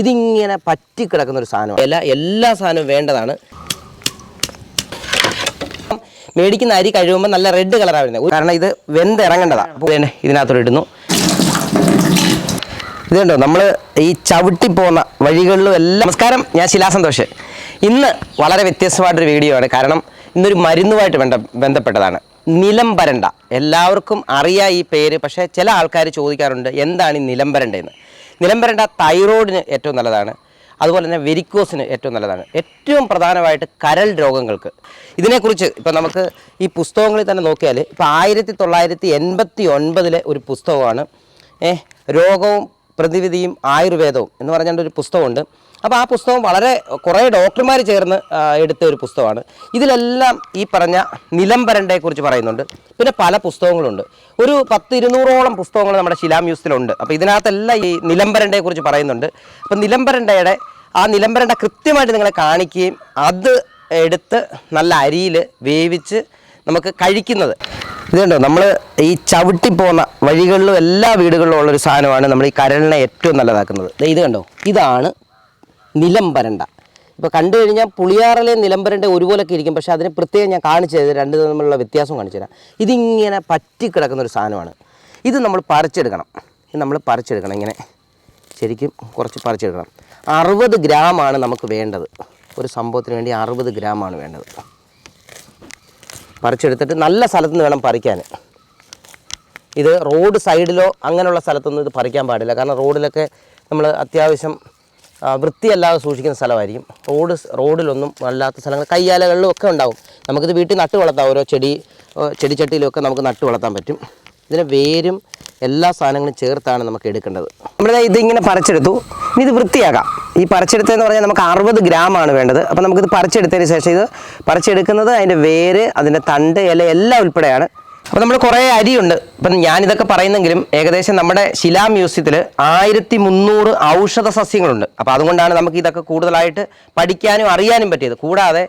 ഇതിങ്ങനെ പറ്റി കിടക്കുന്ന ഒരു സാധനമാണ്. എല്ലാ എല്ലാ സാധനവും വേണ്ടതാണ്. മേടിക്കുന്ന അരി കഴിയുമ്പോൾ നല്ല റെഡ് കളറാണ് വരുന്നത് കാരണം ഇത് വെന്തിറങ്ങേണ്ടതാണ് അപ്പോൾ തന്നെ ഇതിനകത്തോട്ട് ഇടുന്നു. ഇതുണ്ടോ നമ്മൾ ഈ ചവിട്ടി പോകുന്ന വഴികളിലും എല്ലാം നമസ്കാരം ഞാൻ ശിലാസന്തോഷ് ഇന്ന് വളരെ വ്യത്യസ്തമായിട്ടൊരു വീഡിയോ ആണ്. കാരണം ഇന്നൊരു മരുന്നുമായിട്ട് ബന്ധ ബന്ധപ്പെട്ടതാണ്. നിലംബരണ്ട എല്ലാവർക്കും അറിയാം ഈ പേര്. പക്ഷേ ചില ആൾക്കാർ ചോദിക്കാറുണ്ട് എന്താണ് ഈ നിലംബരണ്ട തൈറോയിഡിന് ഏറ്റവും നല്ലതാണ്. അതുപോലെ തന്നെ വെരിക്കോസിന് ഏറ്റവും നല്ലതാണ്. ഏറ്റവും പ്രധാനമായിട്ട് കരൾ രോഗങ്ങൾക്ക്. ഇതിനെക്കുറിച്ച് ഇപ്പോൾ നമുക്ക് ഈ പുസ്തകങ്ങളിൽ തന്നെ നോക്കിയാൽ ഇപ്പോൾ ആയിരത്തി തൊള്ളായിരത്തി എൺപത്തി ഒൻപതിലെ ഒരു പുസ്തകമാണ് ഏ രോഗവും പ്രതിവിധിയും ആയുർവേദവും എന്ന് പറഞ്ഞുകൊണ്ട് ഒരു പുസ്തകമുണ്ട്. അപ്പോൾ ആ പുസ്തകം വളരെ കുറേ ഡോക്ടർമാർ ചേർന്ന് എടുത്ത ഒരു പുസ്തകമാണ്. ഇതിലെല്ലാം ഈ പറഞ്ഞ നിലംബരണ്ടയെക്കുറിച്ച് പറയുന്നുണ്ട്. പിന്നെ പല പുസ്തകങ്ങളുണ്ട്. ഒരു പത്ത് ഇരുന്നൂറോളം പുസ്തകങ്ങൾ നമ്മുടെ ശിലാ മ്യൂസിയത്തിലുണ്ട്. അപ്പോൾ ഇതിനകത്തെല്ലാം ഈ നിലംബരണ്ടയെക്കുറിച്ച് പറയുന്നുണ്ട്. അപ്പോൾ നിലംബരണ്ടയുടെ ആ നിലംബരണ്ട കൃത്യമായിട്ട് നിങ്ങളെ കാണിക്കുകയും അത് എടുത്ത് നല്ല അരിയിൽ വേവിച്ച് നമുക്ക് കഴിക്കുന്നത്. ഇതുണ്ടോ നമ്മൾ ഈ ചവിട്ടി പോകുന്ന വഴികളിലും എല്ലാ വീടുകളിലും ഉള്ളൊരു സാധനമാണ് നമ്മൾ ഈ കരളിനെ ഏറ്റവും നല്ലതാക്കുന്നത്. ഇത് കണ്ടോ? ഇതാണ് നിലംബരണ്ട. ഇപ്പോൾ കണ്ടു കഴിഞ്ഞാൽ പുളിയാറിലെ നിലംബരണ്ട ഒരുപോലൊക്കെ ഇരിക്കും. പക്ഷേ അതിന് പ്രത്യേകം ഞാൻ കാണിച്ചു തരാം. രണ്ട് തമ്മിലുള്ള വ്യത്യാസം കാണിച്ചു തരാം. ഇതിങ്ങനെ പറ്റി കിടക്കുന്ന ഒരു സാധനമാണ്. ഇത് നമ്മൾ പറിച്ചെടുക്കണം. ഇത് നമ്മൾ പറിച്ചെടുക്കണം. ഇങ്ങനെ ശരിക്കും കുറച്ച് പറിച്ചെടുക്കണം. അറുപത് ഗ്രാമാണ് നമുക്ക് വേണ്ടത്. ഒരു സംഭവത്തിന് വേണ്ടി അറുപത് ഗ്രാമാണ് വേണ്ടത്. പറിച്ചെടുത്തിട്ട് നല്ല സ്ഥലത്ത് നിന്ന് വേണം പറിക്കാൻ. ഇത് റോഡ് സൈഡിലോ അങ്ങനെയുള്ള സ്ഥലത്തൊന്നും ഇത് പറിക്കാൻ പാടില്ല. കാരണം റോഡിലൊക്കെ നമ്മൾ അത്യാവശ്യം വൃത്തിയല്ലാതെ സൂക്ഷിക്കുന്ന സ്ഥലമായിരിക്കും. റോഡ് റോഡിലൊന്നും അല്ലാത്ത സ്ഥലങ്ങൾ കയ്യാലകളിലും ഒക്കെ ഉണ്ടാവും നമുക്കിത് വീട്ടിൽ നട്ട് വളർത്താം. ഓരോ ചെടി ചെടിച്ചട്ടിയിലൊക്കെ നമുക്ക് നട്ട് വളർത്താൻ പറ്റും. ഇതിന് വേരും എല്ലാ സാധനങ്ങളും ചേർത്താണ് നമുക്ക് എടുക്കേണ്ടത്. നമ്മുടെ ഇതിങ്ങനെ പറിച്ചെടുത്തു. ഇനി ഇത് വൃത്തിയാക്കാം. ഈ പറിച്ചെടുത്തതെന്ന് പറഞ്ഞാൽ നമുക്ക് അറുപത് ഗ്രാമാണ് വേണ്ടത്. അപ്പോൾ നമുക്കിത് പറിച്ചെടുത്തതിന് ശേഷം ഇത് പറിച്ചെടുക്കുന്നത് അതിന്റെ വേര് അതിന്റെ തണ്ട് ഇല എല്ലാം ഉൾപ്പെടെയാണ്. അപ്പോൾ നമ്മൾ കുറേ അരിയുണ്ട്. ഇപ്പം ഞാനിതൊക്കെ പറയുന്നെങ്കിലും ഏകദേശം നമ്മുടെ ശിലാ മ്യൂസിയത്തിൽ ആയിരത്തി മുന്നൂറ് ഔഷധ സസ്യങ്ങളുണ്ട്. അപ്പോൾ അതുകൊണ്ടാണ് നമുക്ക് ഇതൊക്കെ കൂടുതലായിട്ട് പഠിക്കാനും അറിയാനും പറ്റിയത്. കൂടാതെ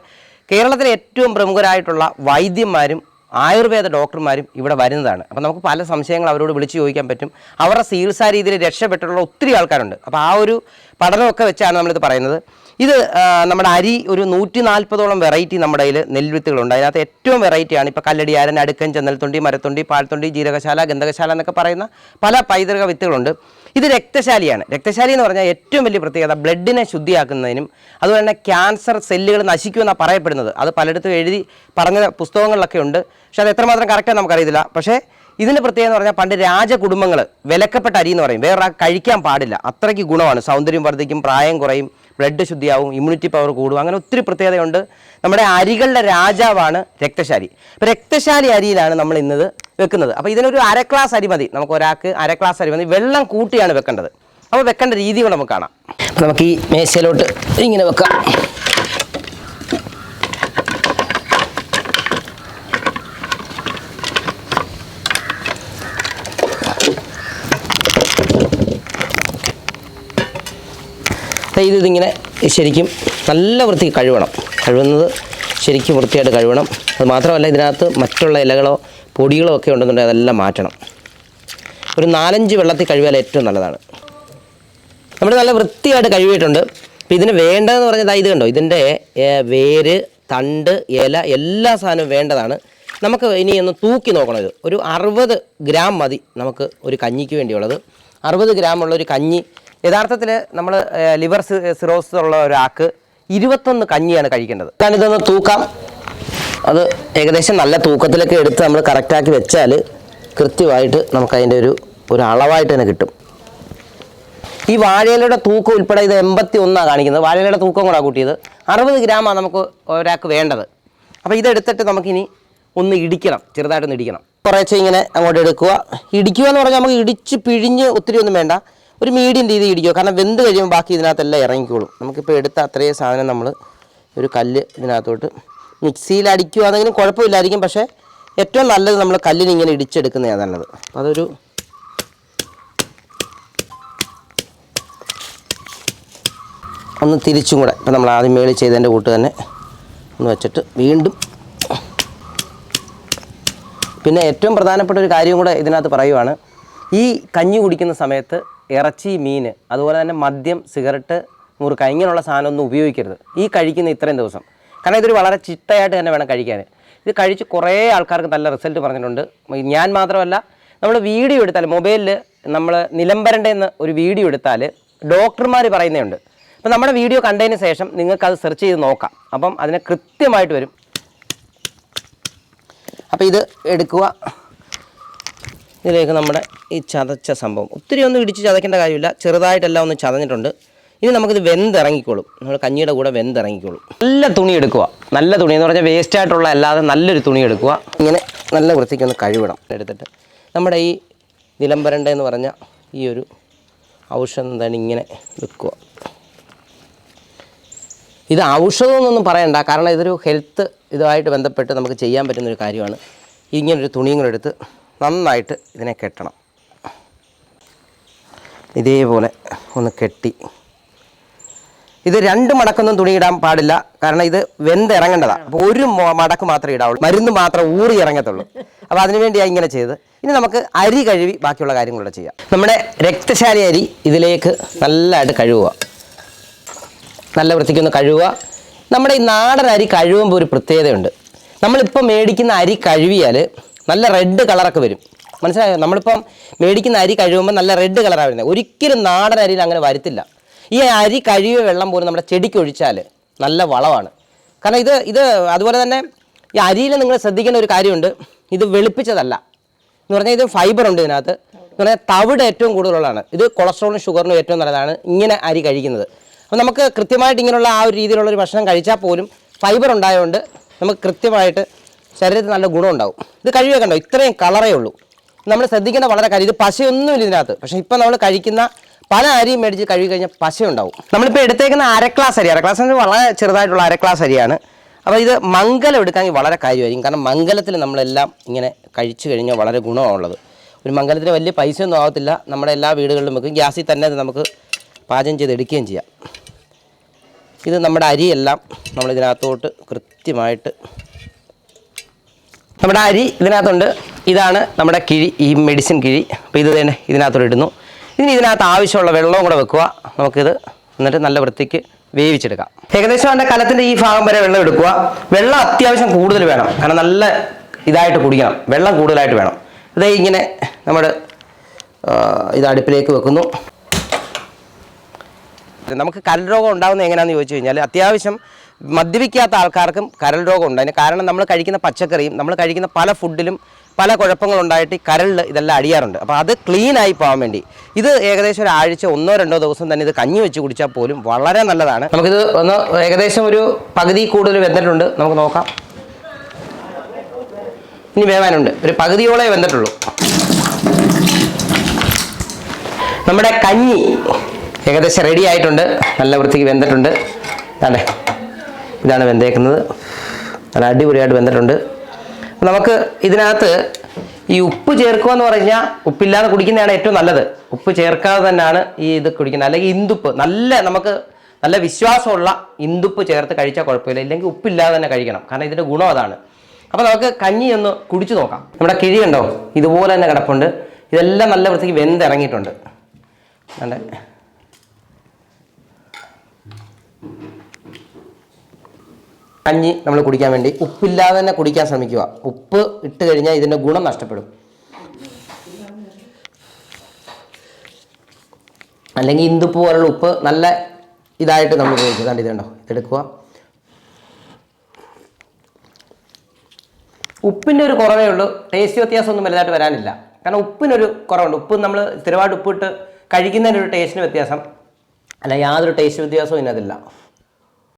കേരളത്തിലെ ഏറ്റവും പ്രമുഖരായിട്ടുള്ള വൈദ്യന്മാരും ആയുർവേദ ഡോക്ടർമാരും ഇവിടെ വരുന്നതാണ്. അപ്പോൾ നമുക്ക് പല സംശയങ്ങൾ അവരോട് വിളിച്ച് ചോദിക്കാൻ പറ്റും. അവരുടെ ചികിത്സാ രീതിയിൽ രക്ഷപ്പെട്ടിട്ടുള്ള ഒത്തിരി ആൾക്കാരുണ്ട്. അപ്പോൾ ആ ഒരു പഠനമൊക്കെ വെച്ചാണ് നമ്മളിത് പറയുന്നത്. ഇത് നമ്മുടെ അരി ഒരു നൂറ്റി നാൽപ്പതോളം വെറൈറ്റി നമ്മുടെ കയ്യിൽ നെൽവിത്തുകളുണ്ട്. അതിനകത്ത് ഏറ്റവും വെറൈറ്റിയാണ് ഇപ്പോൾ കല്ലടിയാരൻ അടുക്കൻ ചെന്നൽത്തൊണ്ടി മരത്തൊണ്ടി പാൽത്തൊണ്ടി ജീരകശാല ഗന്ധകശാല എന്നൊക്കെ പറയുന്ന പല പൈതൃക വിത്തുകളുണ്ട്. ഇത് രക്തശാലിയാണ്. രക്തശാലി എന്ന് പറഞ്ഞാൽ ഏറ്റവും വലിയ പ്രത്യേകത ബ്ലഡിനെ ശുദ്ധിയാക്കുന്നതിനും അതുപോലെ തന്നെ ക്യാൻസർ സെല്ലുകൾ നശിക്കുമെന്നാണ് പറയപ്പെടുന്നത്. അത് പലയിടത്തും എഴുതി പറഞ്ഞ പുസ്തകങ്ങളിലൊക്കെ ഉണ്ട്. പക്ഷേ അത് എത്രമാത്രം കറക്റ്റാണ് നമുക്കറിയത്തില്ല. പക്ഷേ ഇതിന്റെ പ്രത്യേകത എന്ന് പറഞ്ഞാൽ പണ്ട് രാജകുടുംബങ്ങൾ വിലക്കപ്പെട്ട അരി എന്ന് പറയും. വേറെ കഴിക്കാൻ പാടില്ല. അത്രയ്ക്ക് ഗുണമാണ്. സൗന്ദര്യം വർദ്ധിക്കും പ്രായം കുറയും ബ്ലഡ് ശുദ്ധിയാവും ഇമ്മ്യൂണിറ്റി പവർ കൂടും. അങ്ങനെ ഒത്തിരി പ്രത്യേകതയുണ്ട്. നമ്മുടെ അരികളുടെ രാജാവാണ് രക്തശാലി. അപ്പോൾ രക്തശാലി അരിയിലാണ് നമ്മൾ ഇന്നത് വെക്കുന്നത്. അപ്പോൾ ഇതിനൊരു അര ഗ്ലാസ് അരി മതി. നമുക്ക് ഒരാൾക്ക് അര ഗ്ലാസ് അരി മതി. വെള്ളം കൂട്ടിയാണ് വെക്കേണ്ടത്. അപ്പോൾ വെക്കേണ്ട രീതികൾ നമുക്ക് കാണാം. നമുക്ക് ഈ മേശയിലോട്ട് ഇങ്ങനെ വെക്കാം. ഇത് ഇതിങ്ങനെ ശരിക്കും നല്ല വൃത്തി കഴുകണം. കഴുകുന്നത് ശരിക്കും വൃത്തിയായിട്ട് കഴുകണം. അത് മാത്രമല്ല ഇതിനകത്ത് മറ്റുള്ള ഇലകളോ പൊടികളോ ഒക്കെ ഉണ്ടെന്നുണ്ടെങ്കിൽ അതെല്ലാം മാറ്റണം. ഒരു നാലഞ്ച് വെള്ളത്തിൽ കഴുകിയാൽ ഏറ്റവും നല്ലതാണ്. നമ്മൾ നല്ല വൃത്തിയായിട്ട് കഴുകിയിട്ടുണ്ട്. അപ്പോൾ ഇതിന് വേണ്ടതെന്ന് പറഞ്ഞാൽ ഇത് കണ്ടോ? ഇതിന്റെ വേര് തണ്ട് ഇല എല്ലാ സാധനവും വേണ്ടതാണ്. നമുക്ക് ഇനി ഒന്ന് തൂക്കി നോക്കണം ഇത്. ഒരു അറുപത് ഗ്രാം മതി നമുക്ക് ഒരു കഞ്ഞിക്ക് വേണ്ടിയുള്ളത്. അറുപത് ഗ്രാം ഉള്ള ഒരു കഞ്ഞി യഥാർത്ഥത്തിൽ നമ്മൾ ലിവർ സിറോസ് ഉള്ള ഒരാൾക്ക് ഇരുപത്തൊന്ന് കഞ്ഞിയാണ് കഴിക്കേണ്ടത്. ഞാനിതൊന്ന് തൂക്കാം. അത് ഏകദേശം നല്ല തൂക്കത്തിലൊക്കെ എടുത്ത് നമ്മൾ കറക്റ്റാക്കി വെച്ചാൽ കൃത്യമായിട്ട് നമുക്കതിന്റെ ഒരു ഒരു അളവായിട്ട് തന്നെ കിട്ടും. ഈ വാഴയിലയുടെ തൂക്കം ഉൾപ്പെടെ ഇത് എൺപത്തി ഒന്നാണ് കാണിക്കുന്നത്. വാഴയിലയുടെ തൂക്കം കൂടെ കൂട്ടിയത്. അറുപത് ഗ്രാമാണ് നമുക്ക് ഒരാൾക്ക് വേണ്ടത്. അപ്പോൾ ഇതെടുത്തിട്ട് നമുക്കിനി ഒന്ന് ഇടിക്കണം. ചെറുതായിട്ടൊന്ന് ഇടിക്കണം. കുറേശ്ശെ ഇങ്ങനെ അങ്ങോട്ട് എടുക്കുക. ഇടിക്കുക എന്ന് പറഞ്ഞാൽ നമുക്ക് ഇടിച്ച് പിഴിഞ്ഞ് ഒത്തിരി ഒന്നും വേണ്ട. ഒരു മീഡിയം രീതി ഇടിക്കുക. കാരണം വെന്ത് കഴിയുമ്പോൾ ബാക്കി ഇതിനകത്തെല്ലാം ഇറങ്ങിക്കോളും. നമുക്കിപ്പോൾ എടുത്ത അത്രയും സാധനം നമ്മൾ ഒരു കല്ല് ഇതിനകത്തോട്ട് മിക്സിയിൽ അടിക്കുകയാണെങ്കിലും കുഴപ്പമില്ലായിരിക്കും. പക്ഷേ ഏറ്റവും നല്ലത് നമ്മൾ കല്ലിന് ഇങ്ങനെ ഇടിച്ചെടുക്കുന്നതാണ് നല്ലത്. അപ്പോൾ അതൊരു ഒന്ന് തിരിച്ചും കൂടെ. ഇപ്പം നമ്മൾ ആദ്യം മേളിൽ ചെയ്തതിന്റെ കൂട്ട് തന്നെ ഒന്ന് വെച്ചിട്ട് വീണ്ടും പിന്നെ ഏറ്റവും പ്രധാനപ്പെട്ട ഒരു കാര്യം കൂടെ ഇതിനകത്ത് പറയുവാണ്. ഈ കഞ്ഞി കുടിക്കുന്ന സമയത്ത് ഇറച്ചി മീൻ അതുപോലെ തന്നെ മദ്യം സിഗരറ്റ് മുറുക്ക ഇങ്ങനെയുള്ള സാധനമൊന്നും ഉപയോഗിക്കരുത്. ഈ കഴിക്കുന്ന ഇത്രയും ദിവസം. കാരണം ഇതൊരു വളരെ ചിട്ടയായിട്ട് തന്നെ വേണം കഴിക്കാൻ. ഇത് കഴിച്ച് കുറേ ആൾക്കാർക്ക് നല്ല റിസൾട്ട് പറഞ്ഞിട്ടുണ്ട്. ഞാൻ മാത്രമല്ല നമ്മൾ വീഡിയോ എടുത്താൽ മൊബൈലിൽ നമ്മൾ നിലംബരണ്ടെന്ന് ഒരു വീഡിയോ എടുത്താൽ ഡോക്ടർമാർ പറയുന്നുണ്ട് അപ്പം നമ്മുടെ വീഡിയോ കണ്ടതിന് ശേഷം നിങ്ങൾക്കത് സെർച്ച് ചെയ്ത് നോക്കാം. അപ്പം അതിനെ കൃത്യമായിട്ട് വരും. അപ്പോൾ ഇത് എടുക്കുക. ഇതിലേക്ക് നമ്മുടെ ഈ ചതച്ച സംഭവം. ഒത്തിരി ഒന്നും ഇടിച്ച് ചതയ്ക്കേണ്ട കാര്യമില്ല. ചെറുതായിട്ടെല്ലാം ഒന്ന് ചതഞ്ഞിട്ടുണ്ട്. ഇനി നമുക്കിത് വെന്തിറങ്ങിക്കോളും. നമ്മൾ കഞ്ഞിയുടെ കൂടെ വെന്തിറങ്ങിക്കോളും. നല്ല തുണി എടുക്കുക. നല്ല തുണി എന്ന് പറഞ്ഞാൽ വേസ്റ്റ് ആയിട്ടുള്ള അല്ലാതെ നല്ലൊരു തുണി എടുക്കുക. ഇങ്ങനെ നല്ല വൃത്തിക്ക് ഒന്ന് കഴുകണം. എടുത്തിട്ട് നമ്മുടെ ഈ നിലംബരണ്ട എന്ന് പറഞ്ഞ ഈ ഒരു ഔഷധം തന്നെ ഇങ്ങനെ വെക്കുക. ഇത് ഔഷധമെന്നൊന്നും പറയണ്ട. കാരണം ഇതൊരു ഹെൽത്ത് ഇതുമായിട്ട് ബന്ധപ്പെട്ട് നമുക്ക് ചെയ്യാൻ പറ്റുന്ന ഒരു കാര്യമാണ്. ഇങ്ങനൊരു തുണിയും കൂടെ എടുത്ത് നന്നായിട്ട് ഇതിനെ കെട്ടണം. ഇതേപോലെ ഒന്ന് കെട്ടി. ഇത് രണ്ട് മടക്കൊന്നും തുണി ഇടാൻ പാടില്ല. കാരണം ഇത് വെന്തിറങ്ങേണ്ടതാണ്. അപ്പോൾ ഒരു മടക്ക് മാത്രമേ ഇടാവുള്ളൂ. മരുന്ന് മാത്രം ഊറി ഇറങ്ങത്തുള്ളൂ. അപ്പോൾ അതിനുവേണ്ടിയാണ് ഇങ്ങനെ ചെയ്തത്. ഇനി നമുക്ക് അരി കഴുകി ബാക്കിയുള്ള കാര്യങ്ങളൂടെ ചെയ്യാം. നമ്മുടെ രക്തശാലി അരി ഇതിലേക്ക് നല്ലതായിട്ട് കഴുകുക. നല്ല വൃത്തിക്കൊന്ന് കഴുകുക. നമ്മുടെ ഈ നാടൻ അരി കഴുകുമ്പോൾ ഒരു പ്രത്യേകതയുണ്ട്. നമ്മളിപ്പോൾ മേടിക്കുന്ന അരി കഴുകിയാൽ നല്ല റെഡ് കളറൊക്കെ വരും. മനസ്സിലായോ? നമ്മളിപ്പം മേടിക്കുന്ന അരി കഴിയുമ്പോൾ നല്ല റെഡ് കളറാണ് വരുന്നത്. ഒരിക്കലും നാടൻ അരിയിൽ അങ്ങനെ വരത്തില്ല. ഈ അരി കഴിയ വെള്ളം പോലും നമ്മുടെ ചെടിക്ക് ഒഴിച്ചാൽ നല്ല വളമാണ്. കാരണം ഇത് ഇത് അതുപോലെ തന്നെ ഈ അരിയിൽ നിങ്ങൾ ശ്രദ്ധിക്കേണ്ട ഒരു കാര്യമുണ്ട്. ഇത് വെളുപ്പിച്ചതല്ല. എന്ന് പറഞ്ഞാൽ ഇത് ഫൈബർ ഉണ്ട് ഇതിനകത്ത്. എന്ന് പറഞ്ഞാൽ തവിട് ഏറ്റവും കൂടുതലുള്ളതാണ്. ഇത് കൊളസ്ട്രോളും ഷുഗറിനും ഏറ്റവും നല്ലതാണ് ഇങ്ങനെ അരി കഴിക്കുന്നത്. അപ്പോൾ നമുക്ക് കൃത്യമായിട്ട് ഇങ്ങനെയുള്ള ആ ഒരു രീതിയിലുള്ള ഒരു ഭക്ഷണം കഴിച്ചാൽ പോലും ഫൈബർ ഉണ്ടായതുകൊണ്ട് നമുക്ക് കൃത്യമായിട്ട് ശരീരത്തിൽ നല്ല ഗുണം ഉണ്ടാവും ഇത് കഴിവേ കണ്ടോ? ഇത്രയും കളറേ ഉള്ളൂ. നമ്മൾ ശ്രദ്ധിക്കേണ്ട വളരെ കാര്യം ഇത് പശയൊന്നുമില്ല ഇതിനകത്ത്. പക്ഷേ ഇപ്പം നമ്മൾ കഴിക്കുന്ന പല അരിയും മേടിച്ച് കഴുകി കഴിഞ്ഞാൽ പശ ഉണ്ടാവും നമ്മളിപ്പോൾ എടുത്തേക്കുന്ന അര ഗ്ലാസ് അരി അര ക്ലാസ് എന്ന് വളരെ ചെറുതായിട്ടുള്ള അര ക്ലാസ് അരിയാണ്. അപ്പോൾ ഇത് മംഗലം എടുക്കാമെങ്കിൽ വളരെ കാര്യമായിരിക്കും. കാരണം മംഗലത്തിൽ നമ്മളെല്ലാം ഇങ്ങനെ കഴിച്ചു കഴിഞ്ഞാൽ വളരെ ഗുണമാണുള്ളത് ഒരു മംഗലത്തിന് വലിയ പൈസയൊന്നും ആവത്തില്ല. നമ്മുടെ എല്ലാ വീടുകളിലും വെക്കും. ഗ്യാസിൽ തന്നെ അത് നമുക്ക് പാചകം ചെയ്ത് എടുക്കുകയും ചെയ്യാം. ഇത് നമ്മുടെ അരിയെല്ലാം നമ്മൾ ഇതിനകത്തോട്ട് കൃത്യമായിട്ട് നമ്മുടെ അരി ഇതിനകത്തുണ്ട്. ഇതാണ് നമ്മുടെ കിഴി ഈ മെഡിസിൻ കിഴി. അപ്പോൾ ഇത് തന്നെ ഇതിനകത്തോട്ട് ഇടുന്നു. ഇനി ഇതിനകത്ത് ആവശ്യമുള്ള വെള്ളവും കൂടെ വെക്കുക. നമുക്കിത് എന്നിട്ട് നല്ല വൃത്തിക്ക് വേവിച്ചെടുക്കാം. ഏകദേശം എന്റെ കലത്തിന്റെ ഈ ഭാഗം വരെ വെള്ളം എടുക്കുക. വെള്ളം അത്യാവശ്യം കൂടുതൽ വേണം. കാരണം നല്ല ഇതായിട്ട് കുടിക്കണം. വെള്ളം കൂടുതലായിട്ട് വേണം. ഇതേ ഇങ്ങനെ നമ്മൾ ഇത് അടുപ്പിലേക്ക് വെക്കുന്നു. നമുക്ക് കരൾ രോഗം ഉണ്ടാകുന്നത് എങ്ങനെയാണെന്ന് ചോദിച്ചു കഴിഞ്ഞാൽ അത്യാവശ്യം മദ്യപിക്കാത്ത ആൾക്കാർക്കും കരൾ രോഗം ഉണ്ട് അതിന് കാരണം നമ്മൾ കഴിക്കുന്ന പച്ചക്കറിയും നമ്മൾ കഴിക്കുന്ന പല ഫുഡിലും പല കുഴപ്പങ്ങളുണ്ടായിട്ട് ഈ കരളിൽ ഇതെല്ലാം അടിയാറുണ്ട്. അപ്പോൾ അത് ക്ലീൻ ആയി പോകാൻ വേണ്ടി. ഇത് ഏകദേശം ഒരു ആഴ്ച ഒന്നോ രണ്ടോ ദിവസം തന്നെ ഇത് കഞ്ഞി വെച്ച് കുടിച്ചാൽ പോലും വളരെ നല്ലതാണ്. നമുക്കിത് ഒന്ന് ഏകദേശം ഒരു പകുതി കൂടുതൽ വെന്തിട്ടുണ്ട്. നമുക്ക് നോക്കാം. ഇനി വേവാനുണ്ട്. ഒരു പകുതിയോളേ വെന്തിട്ടുള്ളൂ. നമ്മുടെ കഞ്ഞി ഏകദേശം റെഡി ആയിട്ടുണ്ട്. നല്ല വൃത്തിക്ക് വെന്തിട്ടുണ്ട്. അതെ. ഇതാണ് വെന്തേക്കുന്നത്. നല്ല അടിപൊളിയായിട്ട് വെന്തിട്ടുണ്ട്. നമുക്ക് ഇതിനകത്ത് ഈ ഉപ്പ് ചേർക്കുക എന്ന് പറഞ്ഞാൽ ഉപ്പില്ലാതെ കുടിക്കുന്നതാണ് ഏറ്റവും നല്ലത്. ഉപ്പ് ചേർക്കാതെ തന്നെയാണ് ഈ ഇത് കുടിക്കുന്നത്. അല്ലെങ്കിൽ ഇന്ദുപ്പ് നല്ല നമുക്ക് നല്ല വിശ്വാസമുള്ള ഇന്ദുപ്പ് ചേർത്ത് കഴിച്ചാൽ കുഴപ്പമില്ല. ഇല്ലെങ്കിൽ ഉപ്പില്ലാതെ തന്നെ കഴിക്കണം. കാരണം ഇതിന്റെ ഗുണം അതാണ്. അപ്പോൾ നമുക്ക് കഞ്ഞി ഒന്ന് കുടിച്ചു നോക്കാം. നമ്മുടെ കിഴി ഉണ്ടോ ഇതുപോലെ തന്നെ കിടപ്പുണ്ട്. ഇതെല്ലാം നല്ല വൃത്തിക്ക് വെന്തിറങ്ങിയിട്ടുണ്ട്. അതെ കഞ്ഞി നമ്മൾ കുടിക്കാൻ വേണ്ടി. ഉപ്പില്ലാതെ തന്നെ കുടിക്കാൻ ശ്രമിക്കുക. ഉപ്പ് ഇട്ട് കഴിഞ്ഞാൽ ഇതിന്റെ ഗുണം നഷ്ടപ്പെടും. അല്ലെങ്കിൽ ഇന്ദുപ്പ് പോലുള്ള ഉപ്പ് നല്ല ഇതായിട്ട് നമ്മൾ ഉപയോഗിക്കുക കണ്ട്? ഇതുണ്ടോ ഇതെടുക്കുക. ഉപ്പിന്റെ ഒരു കുറവേ ഉള്ളൂ. ടേസ്റ്റ് വ്യത്യാസമൊന്നും വലുതായിട്ട് വരാനില്ല. കാരണം ഉപ്പിനൊരു കുറവുണ്ട്. ഉപ്പ് നമ്മൾ സ്ഥിരമായിട്ട് ഉപ്പിട്ട് കഴിക്കുന്നതിന്റെ ഒരു ടേസ്റ്റിന് വ്യത്യാസം. അല്ല യാതൊരു ടേസ്റ്റ് വ്യത്യാസവും ഇതിനകത്തില്ല.